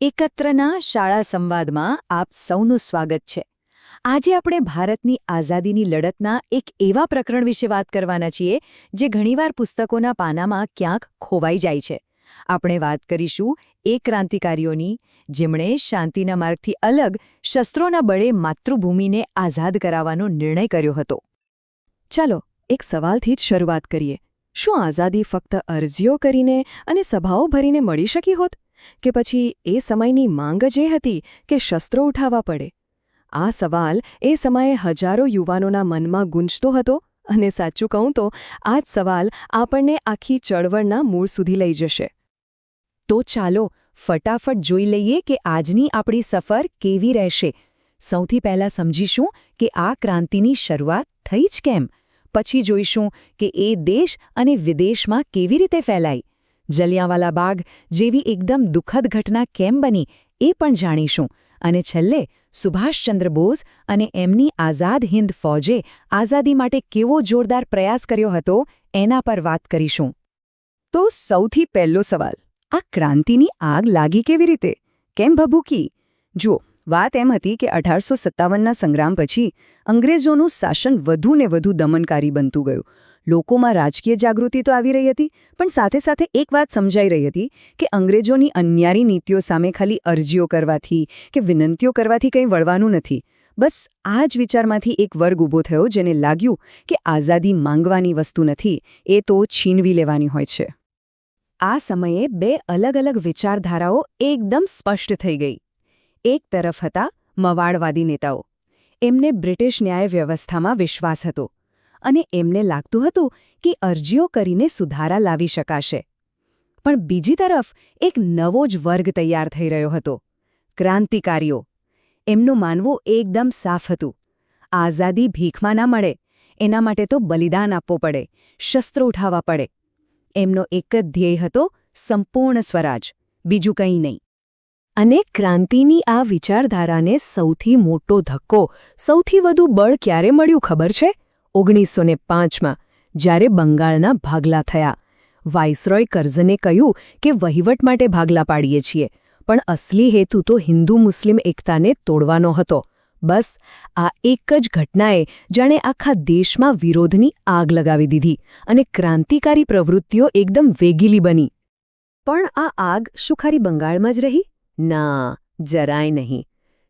એકત્રના શાળા સંવાદમાં આપ સૌનું સ્વાગત છે. આજે આપણે ભારતની આઝાદીની લડતના એક એવા પ્રકરણ વિશે વાત કરવાના છીએ, જે ઘણીવાર પુસ્તકોના પાનામાં ક્યાંક ખોવાઈ જાય છે. આપણે વાત કરીશું એ ક્રાંતિકારીઓની, જેમણે શાંતિના માર્ગથી અલગ શસ્ત્રોના બળે માતૃભૂમિને આઝાદ કરાવવાનો નિર્ણય કર્યો હતો. ચાલો, એક સવાલથી જ શરૂઆત કરીએ. શું આઝાદી ફક્ત અરજીઓ કરીને અને સભાઓ ભરીને મળી શકી હોત? કે પછી એ સમયની માંગ જ એ હતી કે શસ્ત્રો ઉઠાવવા પડે. આ સવાલ એ સમયે હજારો યુવાનોના મનમાં ગુંજતો હતો અને સાચું કહું તો, આ જ સવાલ આપણને આખી ચળવળના મૂળ સુધી લઈ જશે. તો ચાલો ફટાફટ જોઈ લઈએ કે આજની આપણી સફર કેવી રહેશે. સૌથી પહેલાં સમજીશું કે આ ક્રાંતિની શરૂઆત થઈ જ કેમ. પછી જોઈશું કે એ દેશ અને વિદેશમાં કેવી રીતે ફેલાઈ. જલિયાંવાલા બાગ જેવી એકદમ દુઃખદ ઘટના કેમ બની એ પણ જાણીશું. અને છેલ્લે સુભાષચંદ્ર બોઝ અને એમની આઝાદ હિન્દ ફૌજે આઝાદી માટે કેવો જોરદાર પ્રયાસ કર્યો હતો એના પર વાત કરીશું. તો સૌથી પહેલો સવાલ, આ ક્રાંતિની આગ લાગી કેવી રીતે? કેમ ભભૂકી? જુઓ, વાત એમ હતી કે અઢારસો સત્તાવનના સંગ્રામ પછી અંગ્રેજોનું શાસન વધુ ને વધુ દમનકારી બનતું ગયું. લોકોમાં રાજકીય જાગૃતિ તો આવી રહી હતી, પણ સાથે સાથે એક વાત સમજાઈ રહી હતી કે અંગ્રેજોની અન્યારી નીતિઓ સામે ખાલી અરજીઓ કરવાથી કે વિનંતીઓ કરવાથી કંઈ વળવાનું નથી. બસ આ જ વિચારમાંથી એક વર્ગ ઊભો થયો જેને લાગ્યું કે આઝાદી માંગવાની વસ્તુ નથી, એ તો છીનવી લેવાની હોય છે. આ સમયે બે અલગ અલગ વિચારધારાઓ એકદમ સ્પષ્ટ થઈ ગઈ. એક તરફ હતા મવાડવાદી નેતાઓ. એમને બ્રિટિશ ન્યાય વ્યવસ્થામાં વિશ્વાસ હતો. અને એમને લાગતું હતું કે અરજીઓ કરીને સુધારા લાવી શકાશે. પણ બીજી તરફ એક નવો જ વર્ગ તૈયાર થઈ રહ્યો હતો. ક્રાંતિકારીઓ. એમનું માનવું એકદમ સાફ હતું. આઝાદી ભીખમાં ના મળે. એના માટે તો બલિદાન આપવું પડે. શસ્ત્રો ઉઠાવવા પડે. એમનો એક જ ધ્યેય હતો સંપૂર્ણ સ્વરાજ. બીજું કંઈ નહીં. અને ક્રાંતિની આ વિચારધારાને સૌથી મોટો ધક્કો, સૌથી વધુ બળ ક્યારે મળ્યું ખબર છે? ઓગણીસો ને પાંચમાં, જ્યારે બંગાળના ભાગલા થયા. વાઇસરોય કર્ઝને કહ્યું કે વહીવટ માટે ભાગલા પાડીએ છીએ, પણ અસલી હેતુ તો હિન્દુ મુસ્લિમ એકતાને તોડવાનો હતો. બસ, આ એક જ ઘટનાએ જાણે આખા દેશમાં વિરોધની આગ લગાવી દીધી અને ક્રાંતિકારી પ્રવૃત્તિઓ એકદમ વેગીલી બની. પણ આ આગ શું ખાલી બંગાળમાં જ રહી? ના, જરાય નહીં.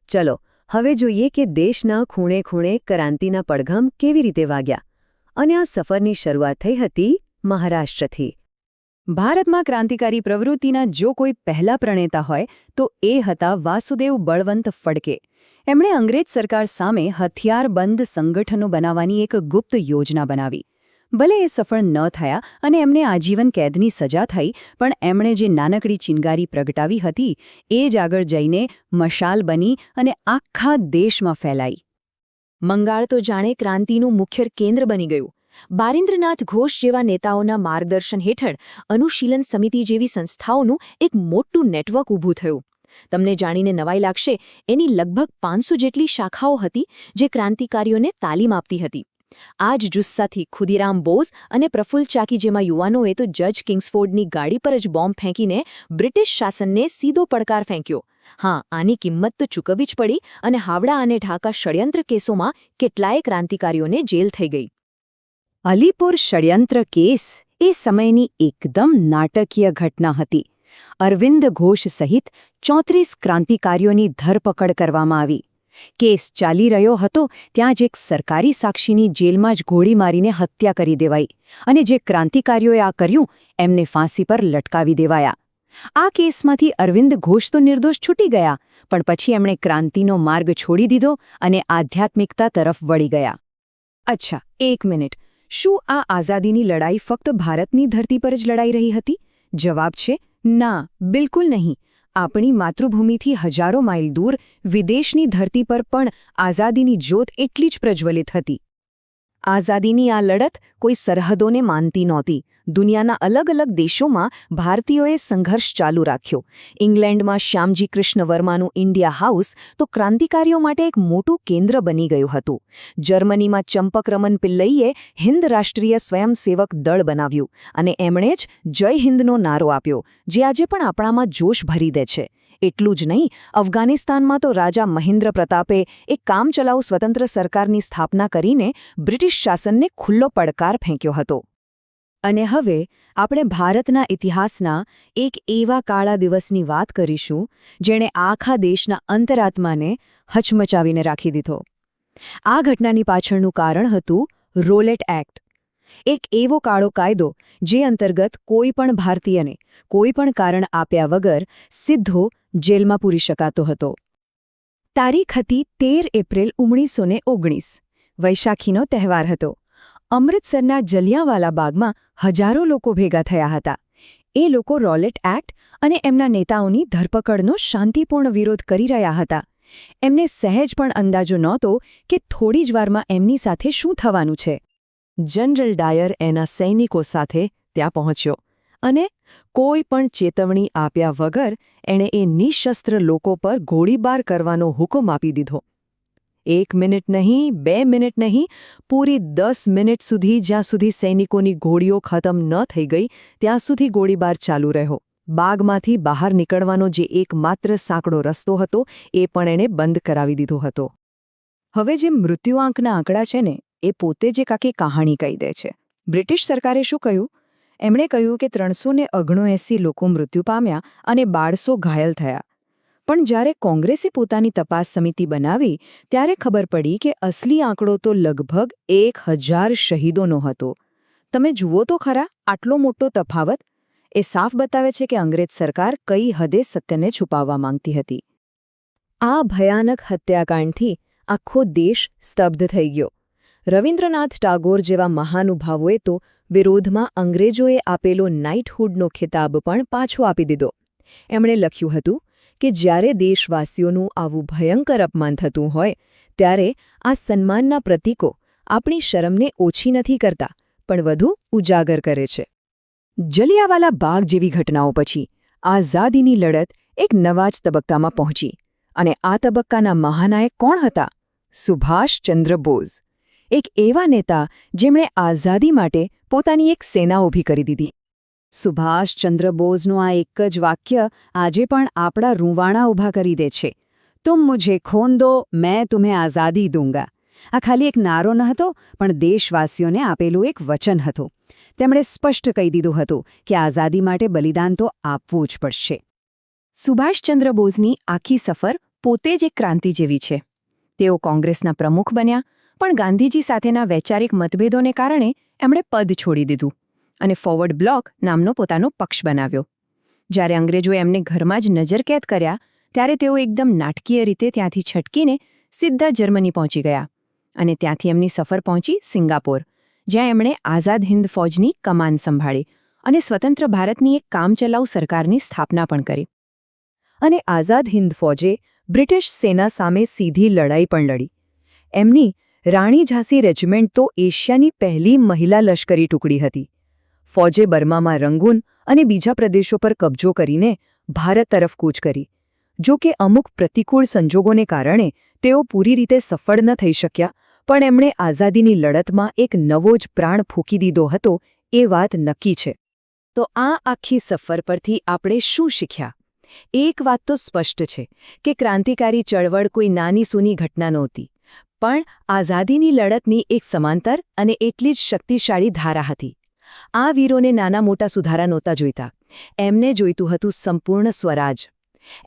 ચલો હવે જોઈએ કે દેશના ખૂણે ખૂણે ક્રાંતિના પડઘમ કેવી રીતે વાગ્યા. અને આ સફરની શરૂઆત થઈ હતી મહારાષ્ટ્રથી. ભારતમાં ક્રાંતિકારી પ્રવૃત્તિના જો કોઈ પહેલા પ્રણેતા હોય, તો એ હતા વાસુદેવ બળવંત ફડકે. એમણે અંગ્રેજ સરકાર સામે હથિયારબંધ સંગઠનો બનાવવાની એક ગુપ્ત યોજના બનાવી. ભલે એ સફળ ન થયા અને એમને આજીવન કેદની સજા થઈ, પણ એમણે જે નાનકડી ચિનગારી પ્રગટાવી હતી, એ જ આગળ જઈને મશાલ બની અને આખા દેશમાં ફેલાઈ. મંગાળ તો જાણે ક્રાંતિનું મુખ્ય કેન્દ્ર બની ગયું. બારિન્દ્રનાથ ઘોષ જેવા નેતાઓના માર્ગદર્શન હેઠળ અનુશીલન સમિતિ જેવી સંસ્થાઓનું એક મોટું નેટવર્ક ઊભું થયું. તમને જાણીને નવાઈ લાગશે, એની લગભગ પાંચસો જેટલી શાખાઓ હતી જે ક્રાંતિકારીઓને તાલીમ આપતી હતી. આ જ જુસ્સાથી ખુદીરામ બોઝ અને પ્રફુલ્લ ચાકી જેમાં યુવાનોએ તો જજ કિંગ્સફોર્ડની ગાડી પર જ બોમ્બ ફેંકીને બ્રિટિશ શાસનને સીધો પડકાર ફેંક્યો. હા, આની કિંમત તો ચૂકવવી જ પડી અને હાવડા અને ઢાકા ષડયંત્ર કેસોમાં કેટલાય ક્રાંતિકારીઓને જેલ થઈ ગઈ. અલીપુર ષડયંત્ર કેસ એ સમયની એકદમ નાટકીય ઘટના હતી. અરવિંદ ઘોષ સહિત ચોત્રીસ ક્રાંતિકારીઓની ધરપકડ કરવામાં આવી. કેસ ચાલી રહ્યો હતો, ત્યાં જ એક સરકારી સાક્ષીની જેલમાં જ ગોળી મારીને હત્યા કરી દેવાઈ અને જે ક્રાંતિકારીઓએ આ કર્યું, એમને ફાંસી પર લટકાવી દેવાયા. આ કેસમાંથી અરવિંદ ઘોષ તો નિર્દોષ છૂટી ગયા, પણ પછી એમણે ક્રાંતિનો માર્ગ છોડી દીધો અને આધ્યાત્મિકતા તરફ વળી ગયા. અચ્છા, એક મિનિટ. શું આ આઝાદીની લડાઈ ફક્ત ભારતની ધરતી પર જ લડાઈ રહી હતી? જવાબ છે, ના, બિલકુલ નહીં. આપણી માતૃભૂમિથી હજારો માઇલ દૂર વિદેશની ધરતી પર પણ આઝાદીની જ્યોત એટલી જ પ્રજ્વલિત હતી. આઝાદીની આ લડત કોઈ સરહદોને માનતી નહોતી. દુનિયાના અલગ અલગ દેશોમાં ભારતીયોએ સંઘર્ષ ચાલુ રાખ્યો. ઇંગ્લેન્ડમાં શ્યામજી કૃષ્ણ વર્માનું ઇન્ડિયા હાઉસ તો ક્રાંતિકારીઓ માટે એક મોટું કેન્દ્ર બની ગયું હતું. જર્મનીમાં ચંપકરમન પિલ્લઈએ હિન્દ રાષ્ટ્રીય સ્વયંસેવક દળ બનાવ્યું અને એમણે જ જય હિન્દનો નારો આપ્યો, જે આજે પણ આપણામાં જોશ ભરી દે છે. એટલું જ નહીં, અફઘાનિસ્તાનમાં તો રાજા મહિન્દ્ર પ્રતાપે એક કામચલાઉ સ્વતંત્ર સરકારની સ્થાપના કરીને બ્રિટિશ શાસનને ખુલ્લો પડકાર ફેંક્યો હતો. અને હવે આપણે ભારતના ઇતિહાસના એક એવા કાળા દિવસની વાત કરીશું, જેણે આખા દેશના અંતરાત્માને હચમચાવીને રાખી દીધો. આ ઘટનાની પાછળનું કારણ હતું રોલેટ એક્ટ. એક એવો કાળો કાયદો જે અંતર્ગત કોઈ પણ ભારતીયને કોઈ પણ કારણ આપ્યા વગર સીધો જેલમાં પૂરી શકાતો હતો. તારીખ હતી તેર એપ્રિલ ઓગણીસો ઓગણીસ. વૈશાખીનો તહેવાર હતો. અમૃતસરના જલિયાંવાલા બાગમાં હજારો લોકો ભેગા થયા હતા. એ લોકો રોલેટ એક્ટ અને એમના નેતાઓની ધરપકડનો શાંતિપૂર્ણ વિરોધ કરી રહ્યા હતા. એમને સહેજ પણ અંદાજો નહોતો કે થોડી જ વારમાં એમની સાથે શું થવાનું છે. જનરલ ડાયર એના સૈનિકો સાથે ત્યાં પહોંચ્યો. અને કોઈ પણ ચેતવણી આપ્યા વગર એણે એ નિશસ્ત્ર લોકો પર ગોળીબાર કરવાનો હુકમ આપી દીધો. એક મિનિટ નહીં, બે મિનિટ નહીં, પૂરી દસ મિનિટ સુધી જ્યાં સુધી સૈનિકોની ગોળીઓ ખતમ ન થઈ ગઈ, ત્યાં સુધી ગોળીબાર ચાલુ રહ્યો. બાગમાંથી બહાર નીકળવાનો જે એકમાત્ર સાંકડો રસ્તો હતો, એ પણ એણે બંધ કરાવી દીધો હતો. હવે જે મૃત્યુઆંકના આંકડા છે ને, એ પોતે જ એક કહાણી કહી દે છે. બ્રિટિશ સરકારે શું કહ્યું? એમણે કહ્યું કે ત્રણસો ને ઓગણએંસી લોકો મૃત્યુ પામ્યા અને બારસો ઘાયલ થયા. પણ જ્યારે કોંગ્રેસે પોતાની તપાસ સમિતિ બનાવી, ત્યારે ખબર પડી કે અસલી આંકડો તો લગભગ એક હજાર શહીદોનો હતો. તમે જુઓ તો ખરા, આટલો મોટો તફાવત? એ સાફ બતાવે છે કે અંગ્રેજ સરકાર કઈ હદે સત્યને છુપાવવા માંગતી હતી. આ ભયાનક હત્યાકાંડથી આખો દેશ સ્તબ્ધ થઈ ગયો. રવિન્દ્રનાથ ટાગોર જેવા મહાનુભાવોએ તો વિરોધમાં અંગ્રેજોએ આપેલો નાઇટહૂડનો ખિતાબ પણ પાછો આપી દીધો. એમણે લખ્યું હતું કે જ્યારે દેશવાસીઓનું આવું ભયંકર અપમાન થતું હોય, ત્યારે આ સન્માનના પ્રતીકો આપણી શરમને ઓછી નથી કરતા, પણ વધુ ઉજાગર કરે છે. જલિયાવાલા બાગ જેવી ઘટનાઓ પછી આઝાદીની લડત એક નવા જ તબક્કામાં પહોંચી અને આ તબક્કાના મહાનાયક કોણ હતા? સુભાષચંદ્ર બોઝ. એક એવા નેતા જેમણે આઝાદી માટે પોતાની એક સેના ઊભી કરી દીધી. સુભાષચંદ્ર બોઝનું આ એક જ વાક્ય આજે પણ આપણા રૂંવાણા ઊભા કરી દે છે. તુમ મુજે ખોન દો, મેં તુમે આઝાદી દૂંગા. આ ખાલી એક નારો ન હતો, પણ દેશવાસીઓને આપેલું એક વચન હતું. તેમણે સ્પષ્ટ કહી દીધું હતું કે આઝાદી માટે બલિદાન તો આપવું જ પડશે. સુભાષચંદ્ર બોઝની આખી સફર પોતે જ એક ક્રાંતિ જેવી છે. તેઓ કોંગ્રેસના પ્રમુખ બન્યા પણ ગાંધીજી સાથેના વૈચારિક મતભેદોને કારણે એમણે પદ છોડી દીધું અને ફોરવર્ડ બ્લોક નામનો પોતાનો પક્ષ બનાવ્યો. જ્યારે અંગ્રેજોએ એમને ઘરમાં જ નજરકેદ કર્યા, ત્યારે તેઓ એકદમ નાટકીય રીતે ત્યાંથી છટકીને સીધા જર્મની પહોંચી ગયા અને ત્યાંથી એમની સફર પહોંચી સિંગાપોર, જ્યાં એમણે આઝાદ હિન્દ ફૌજની કમાન સંભાળી અને સ્વતંત્ર ભારતની એક કામચલાઉ સરકારની સ્થાપના પણ કરી. અને આઝાદ હિન્દ ફૌજે બ્રિટિશ સેના સામે સીધી લડાઈ પણ લડી. એમની રાણી ઝાંસી રેજિમેન્ટ તો એશિયાની પહેલી મહિલા લશ્કરી ટુકડી હતી. ફૌજે બર્મામાં રંગૂન અને બીજા પ્રદેશો પર કબજો કરીને ભારત તરફ કૂચ કરી. જો કે અમુક પ્રતિકૂળ સંજોગોને કારણે તેઓ પૂરી રીતે સફળ ન થઈ શક્યા, પણ એમણે આઝાદીની લડતમાં એક નવો જ પ્રાણ ફૂંકી દીધો હતો એ વાત નક્કી છે. તો આ આખી સફર પરથી આપણે શું શીખ્યા? એક વાત તો સ્પષ્ટ છે કે ક્રાંતિકારી ચળવળ કોઈ નાની સૂની ઘટના નહોતી. પણ આઝાદીની લડતની એક સમાંતર અને એટલી જ શક્તિશાળી ધારા હતી. આ વીરોને નાના મોટા સુધારા નહોતા જોઈતા. એમને જોઈતું હતું સંપૂર્ણ સ્વરાજ.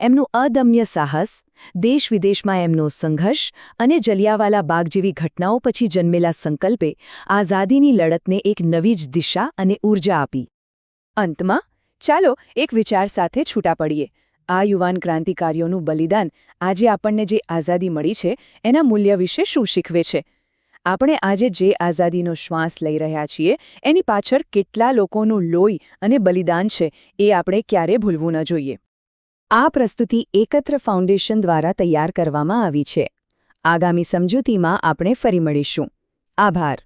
એમનું અદમ્ય સાહસ દેશ વિદેશમાં એમનો સંઘર્ષ અને જલિયાવાલા બાગ જેવી ઘટનાઓ પછી જન્મેલા સંકલ્પે આઝાદીની લડતને એક નવી જ દિશા અને ઊર્જા આપી. અંતમાં, ચાલો એક વિચાર સાથે છૂટા પડીએ. આ યુવાન ક્રાંતિકારીઓનું બલિદાન આજે આપણને જે આઝાદી મળી છે, એના મૂલ્ય વિશે શું શીખવે છે? આપણે આજે જે આઝાદીનો શ્વાસ લઈ રહ્યા છીએ, એની પાછળ કેટલા લોકોનું લોહી અને બલિદાન છે, એ આપણે ક્યારે ભૂલવું ન જોઈએ. આ પ્રસ્તુતિ એકત્ર ફાઉન્ડેશન દ્વારા તૈયાર કરવામાં આવી છે. આગામી સમજૂતીમાં આપણે ફરી મળીશું. આભાર.